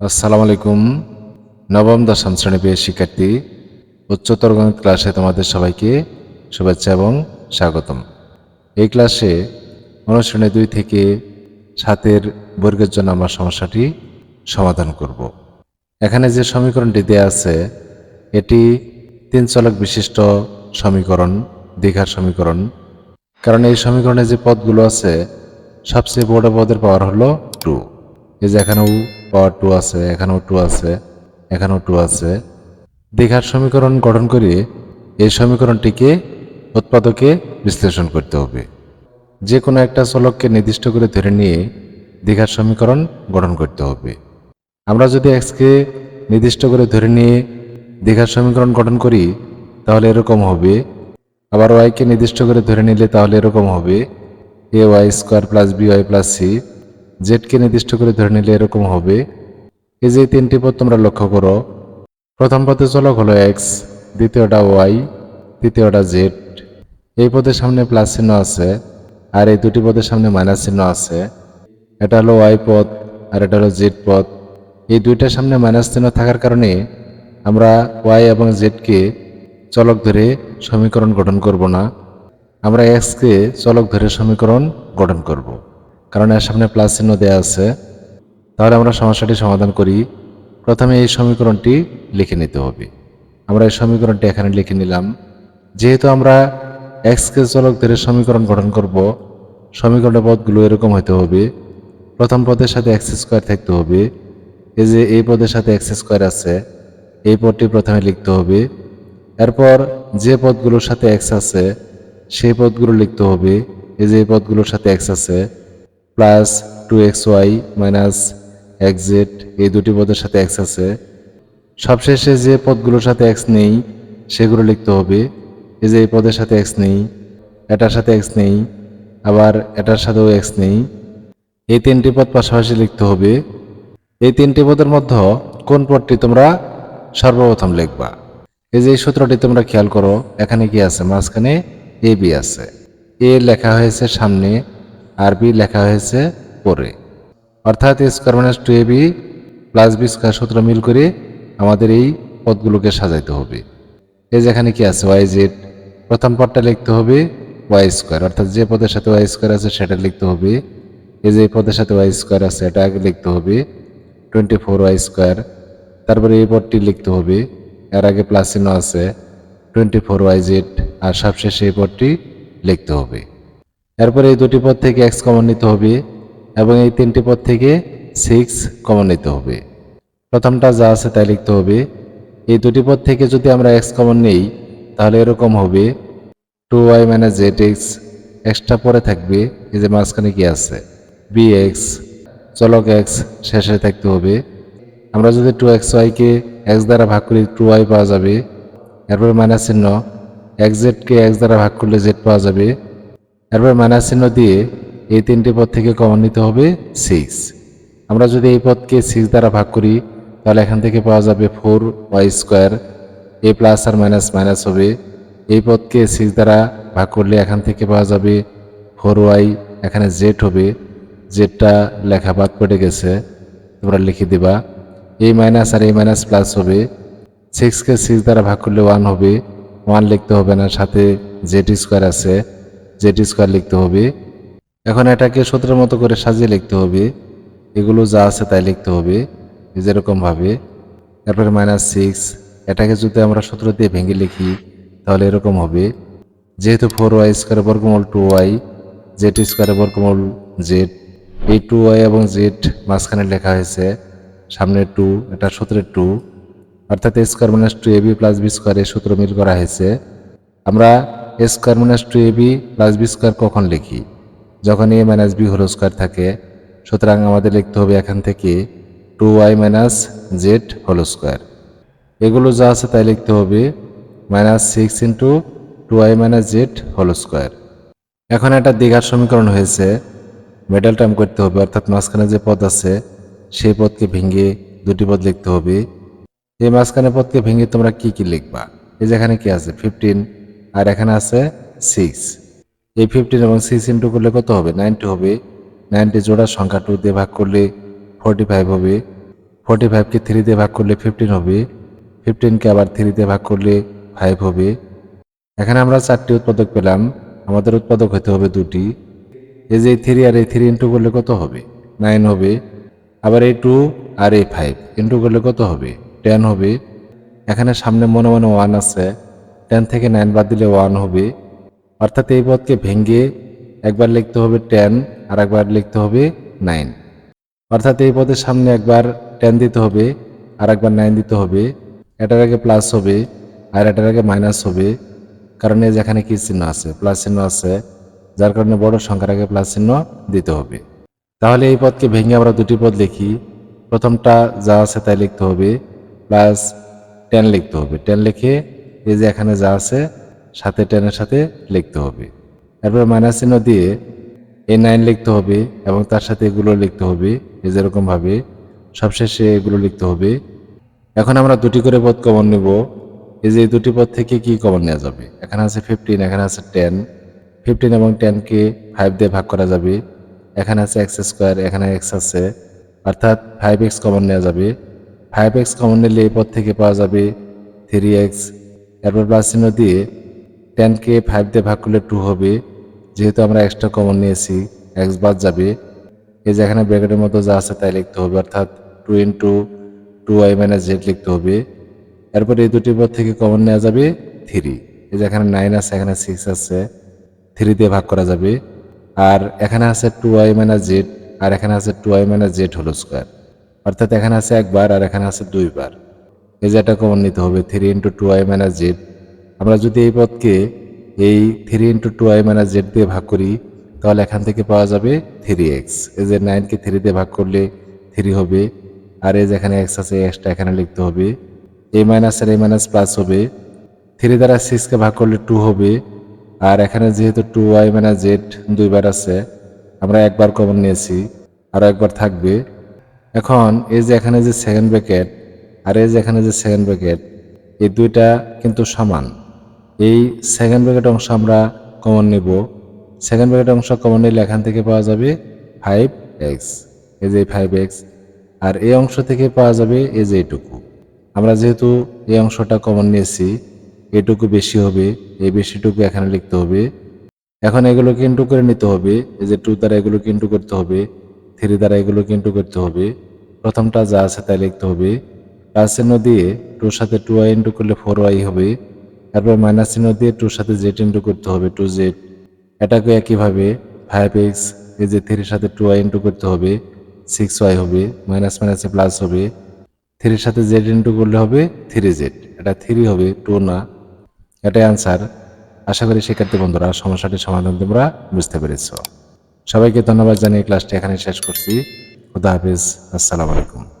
আসসালামু আলাইকুম। নবম, দশম শ্রেণি প্রিয় শিক্ষার্থী উচ্চতর গণিত ক্লাসে তোমাদের সবাইকে শুভেচ্ছা এবং স্বাগতম। এই ক্লাসে অনুশ্রেণী দুই থেকে সাতের বর্গের জন্য আমরা সমস্যাটি সমাধান করব। এখানে যে সমীকরণটি দেয়া আছে, এটি তিন চলক বিশিষ্ট সমীকরণ, দীঘার সমীকরণ। কারণ এই সমীকরণে যে পদগুলো আছে, সবচেয়ে বড় পদের পাওয়ার হলো টু। এই যে এখানেও পাওয়ার টু আছে, এখানেও টু আছে, এখানেও টু আছে। দীঘার সমীকরণ গঠন করে এই সমীকরণটিকে উৎপাদকে বিশ্লেষণ করতে হবে। যে কোনো একটা চলককে নির্দিষ্ট করে ধরে নিয়ে দীঘার সমীকরণ গঠন করতে হবে। আমরা যদি এক্সকে নির্দিষ্ট করে ধরে নিয়ে দীঘার সমীকরণ গঠন করি, তাহলে এরকম হবে। আবার ওয়াইকে নির্দিষ্ট করে ধরে নিলে তাহলে এরকম হবে। A Y square plus B Y plus C জেডকে নির্দিষ্ট করে ধরে নিলে এরকম হবে। এই যে তিনটি পদ তোমরা লক্ষ্য করো। প্রথম পদে চলক হলো এক্স দ্বিতীয়টা ওয়াই তৃতীয়টা জেড এই পদের সামনে প্লাস চিহ্ন আছে, আর এই দুটি পদের সামনে মাইনাস চিহ্ন আছে। এটা হলো ওয়াই পদ, আর এটা হলো জেড পদ। এই দুইটার সামনে মাইনাস চিহ্ন থাকার কারণে আমরা ওয়াই এবং জেডকে চলক ধরে সমীকরণ গঠন করব না। আমরা এক্সকে চলক ধরে সমীকরণ গঠন করব। কারণ এর সামনে প্লাস চিহ্ন দেওয়া আছে। তাহলে আমরা সমস্যাটি সমাধান করি। প্রথমে এই সমীকরণটি লিখে নিতে হবে। আমরা এই সমীকরণটি এখানে লিখে নিলাম। যেহেতু আমরা এক্সকে চলক ধরে সমীকরণ গঠন করব, সমীকরণের পদগুলো এরকম হতে হবে। প্রথম পদের সাথে এক্স স্কোয়ার থাকতে হবে। এই যে এই পদের সাথে এক্স স্কোয়ার আছে, এই পদটি প্রথমে লিখতে হবে। এরপর যে পদগুলোর সাথে এক্স আছে, সেই পদগুলো লিখতে হবে। এই যে এই পদগুলোর সাথে এক্স আছে plus two X Y minus X Z, এই দুটি পদের সাথে এক্স আছে। সবশেষে যে পদগুলোর সাথে এক্স নেই, সেগুলো লিখতে হবে। এই যে এই পদের সাথে এক্স নেই, এটার সাথে এক্স নেই, আবার এটার সাথেও এক্স নেই। এই তিনটি পদ পাশাপাশি লিখতে হবে। এই তিনটি পদের মধ্যে কোন পদটি তোমরা সর্বপ্রথম লিখবা? এই যে এই সূত্রটি তোমরা খেয়াল করো, এখানে কি আছে? মাঝখানে এ, বি আছে। এ লেখা হয়েছে সামনে আর বি লেখা হয়েছে পরে। অর্থাৎ A square minus two A B plus B square সূত্র মিল করে আমাদের এই পদগুলোকে সাজাইতে হবে। এই যেখানে কি আছে? Y Z. প্রথম পদটা লিখতে হবে ওয়াই স্কোয়ার। অর্থাৎ যে পদের সাথে ওয়াই স্কোয়ার আছে সেটা লিখতে হবে। এই যে পদের সাথে ওয়াই স্কোয়ার আছে এটা আগে লিখতে হবে টোয়েন্টি ফোর ওয়াই স্কোয়ার। তারপরে এই পদটি লিখতে হবে। এর আগে প্লাস চিহ্ন আছে টোয়েন্টি ফোর ওয়াই জেড। আর সবশেষে এই পদটি লিখতে হবে। এরপরে এই দুটি পদ থেকে এক্স কমন নিতে হবে এবং এই তিনটি পদ থেকে সিক্স কমন নিতে হবে। প্রথমটা যা আছে তাই লিখতে হবে। এই দুটি পদ থেকে যদি আমরা এক্স কমন নেই, তাহলে এরকম হবে two Y minus Z X extra পরে থাকবে, এই যে মাঝখানে কি আছে? বি এক্স চলক এক্স শেষে থাকতে হবে। আমরা যদি টু এক্স ওয়াইকে এক্স দ্বারা ভাগ করি টু ওয়াই পাওয়া যাবে। এরপর মাইনাস চিহ্ন এক্স জেডকে এক্স দ্বারা ভাগ করলে জেড পাওয়া যাবে। এরপর মাইনাস চিহ্ন দিয়ে এই তিনটি পদ থেকে কমন নিতে হবে সিক্স আমরা যদি এই পদকে সিক্স দ্বারা ভাগ করি, তাহলে এখান থেকে পাওয়া যাবে four Y square A plus R minus minus হবে। এই পদকে সিক্স দ্বারা ভাগ করলে এখান থেকে পাওয়া যাবে ফোর ওয়াই এখানে জেড হবে। জেডটা লেখা বাদ পড়ে গেছে। তোমরা লিখে দিবা। এই মাইনাস আর এই মাইনাস প্লাস হবে। সিক্সকে সিক্স দ্বারা ভাগ করলে ওয়ান হবে। ওয়ান লিখতে হবে না, সাথে জেড স্কোয়ার আছে। জেড স্কোয়ার লিখতে হবে। এখন এটাকে সূত্রের মতো করে সাজিয়ে লিখতে হবে। এগুলো যা আছে তাই লিখতে হবে যেরকমভাবে তারপরে মাইনাস সিক্স এটাকে যদি আমরা সূত্র দিয়ে ভেঙে লিখি, তাহলে এরকম হবে। যেহেতু ফোর ওয়াই স্কোয়ারের বর্গমূল টু ওয়াই জেড স্কোয়ারের বর্গমূল জেড এই টু ওয়াই এবং জেড মাঝখানে লেখা হয়েছে, সামনে টু এটা সূত্রের টু অর্থাৎ square minus two A B plus B স্কোয়ারের সূত্র মিল করা হয়েছে। আমরা A square minus two A B plus B square কখন লিখি? যখন A minus B whole square থাকে, সুতরাং আমাদের লিখতে হবে এখান থেকে two Y minus Z whole square. এগুলো যা আছে তাই লিখতে হবে minus six into two Y minus Z whole square. এখন একটা দীঘার সমীকরণ হয়েছে মেডাল টার্ম করতে হবে, অর্থাৎ মাঝখানে যে পদ আছে, সেই পদকে ভেঙে দুটি পদ লিখতে হবে। এই মাঝখানে পদকে ভেঙে তোমরা কি কি লিখবা? এই যেখানে কি আছে? ফিফটিন আর এখানে আছে সিক্স এই ফিফটিন এবং সিক্স ইন্টু করলে কত হবে? নাইনটি হবে। নাইনটি জোড়া সংখ্যা টু দিয়ে ভাগ করলে ফোরটি ফাইভ হবে। ফোর্টি ফাইভকে থ্রি দিয়ে ভাগ করলে ফিফটিন হবে। ফিফটিনকে আবার থ্রি দিয়ে ভাগ করলে ফাইভ হবে। এখানে আমরা চারটি উৎপাদক পেলাম। আমাদের উৎপাদক হতে হবে দুটি। এই যে থ্রি আর এই থ্রি ইন্টু করলে কত হবে? নাইন হবে। আবার এই টু আর এই ফাইভ ইন্টু করলে কত হবে? টেন হবে। এখানে সামনে মনে মনে ওয়ান আছে। টেন থেকে নাইন বাদ দিলে ওয়ান হবে। অর্থাৎ এই পদকে ভেঙে একবার লিখতে হবে টেন আর একবার লিখতে হবে নাইন। অর্থাৎ এই পদের সামনে একবার টেন দিতে হবে আর একবার নাইন দিতে হবে। এটার আগে প্লাস হবে আর এটার আগে মাইনাস হবে। কারণ এই যেখানে কি চিহ্ন আছে? প্লাস চিহ্ন আছে। যার কারণে বড় সংখ্যার আগে প্লাস চিহ্ন দিতে হবে। তাহলে এই পদকে ভেঙে আমরা দুটি পদ লিখি। প্রথমটা যা আছে তাই লিখতে হবে। প্লাস টেন লিখতে হবে। টেন লিখে এই যে এখানে যা আছে, সাথে টেনের সাথে লিখতে হবে। এরপর মাইনাস চিহ্ন দিয়ে এই নাইন লিখতে হবে এবং তার সাথে এগুলো লিখতে হবে। এই যেরকম ভাবে সবশেষে এগুলো লিখতে হবে। এখন আমরা দুটি করে পদ কমন নেব। এই যে দুটি পদ থেকে কি কমন নেওয়া যাবে? এখানে আছে ফিফটিন এখানে আছে টেন ফিফটিন এবং টেনকে ফাইভ দিয়ে ভাগ করা যাবে। এখানে আছে এক্স স্কোয়ার এখানে এক্স আছে। অর্থাৎ ফাইভ এক্স কমন নেওয়া যাবে। ফাইভ এক্স কমন নিলে এই পদ থেকে পাওয়া যাবে থ্রি এক্স এরপর প্লাস চিহ্ন দিয়ে টেনকে ফাইভ দিয়ে ভাগ করলে টু হবে। যেহেতু আমরা এক্সট্রা কমন নিয়েছি এক্স বাদ যাবে। এই যে এখানে ব্র্যাকেটের মতো যা আছে তাই লিখতে হবে, অর্থাৎ two into two two Y minus Z লিখতে হবে। এরপর এই দুটি পদ থেকে কমন নেওয়া যাবে থ্রি এই যে এখানে নাইন আছে, এখানে সিক্স আছে থ্রি দিয়ে ভাগ করা যাবে। আর এখানে আছে টু ওয়াই মাইনাস জেড আর এখানে আছে two Y minus Z whole square অর্থাৎ এখানে আছে একবার, আর এখানে আছে দুইবার। এই এটা কমন নিতে হবে three into two I minus Z আমরা যদি এই পদকে এই three into two I minus Z দিয়ে ভাগ করি, তাহলে এখান থেকে পাওয়া যাবে থ্রি এক্স এই যে নাইনকে থ্রি দিয়ে ভাগ করলে থ্রি হবে, আর এই যে এখানে এক্স আছে এক্সটা এখানে লিখতে হবে। এই মাইনাস আর এই মাইনাস প্লাস হবে। থ্রি দ্বারা সিক্সকে ভাগ করলে টু হবে। আর এখানে যেহেতু টু ওয়াই মাইনাস জেড দুইবার আছে, আমরা একবার কমন নিয়েছি আরও একবার থাকবে। এখন এই যে এখানে যে সেকেন্ড ব্র্যাকেট আর এখানে যে সেকেন্ড ব্র্যাকেট এই দুইটা কিন্তু সমান। এই সেকেন্ড ব্র্যাকেট অংশ আমরা কমন নেব। সেকেন্ড ব্র্যাকেট অংশ কমন নিলে এখান থেকে পাওয়া যাবে ফাইভ এক্স এই যে ফাইভ এক্স আর এই অংশ থেকে পাওয়া যাবে এই যে এইটুকু। আমরা যেহেতু এই অংশটা কমন নিয়েছি এটুকু বেশি হবে, এই বেশিটুকু এখানে লিখতে হবে। এখন এগুলোকে ইন্টু করে নিতে হবে? এই যে টু দ্বারা এগুলোকে ইন্টু করতে হবে থ্রি দ্বারা এগুলোকে ইন্টু করতে হবে। প্রথমটা যা আছে তাই লিখতে হবে। প্লাস চিহ্ন দিয়ে টুর সাথে টু ওয়াই ইন্টু করলে ফোর ওয়াই হবে। তারপর মাইনাস চিহ্ন দিয়ে টুর সাথে জেড ইন্টু করতে হবে, টু জেড। এটাকে একইভাবে ফাইভ এক্স এই যে থ্রির সাথে টু ওয়াই ইন্টু করতে হবে, সিক্স ওয়াই হবে, মাইনাস মাইনাসে প্লাস হবে। থ্রির সাথে জেড ইন্টু করলে হবে থ্রি জেড। এটা থ্রি হবে, টু না। এটাই আনসার। আশা করি শিক্ষার্থী বন্ধুরা সমস্যাটির সমাধান তোমরা বুঝতে পেরেছ। সবাইকে ধন্যবাদ জানিয়ে ক্লাসটি এখানে শেষ করছি। খুদা হাফিজ। আসসালামু আলাইকুম।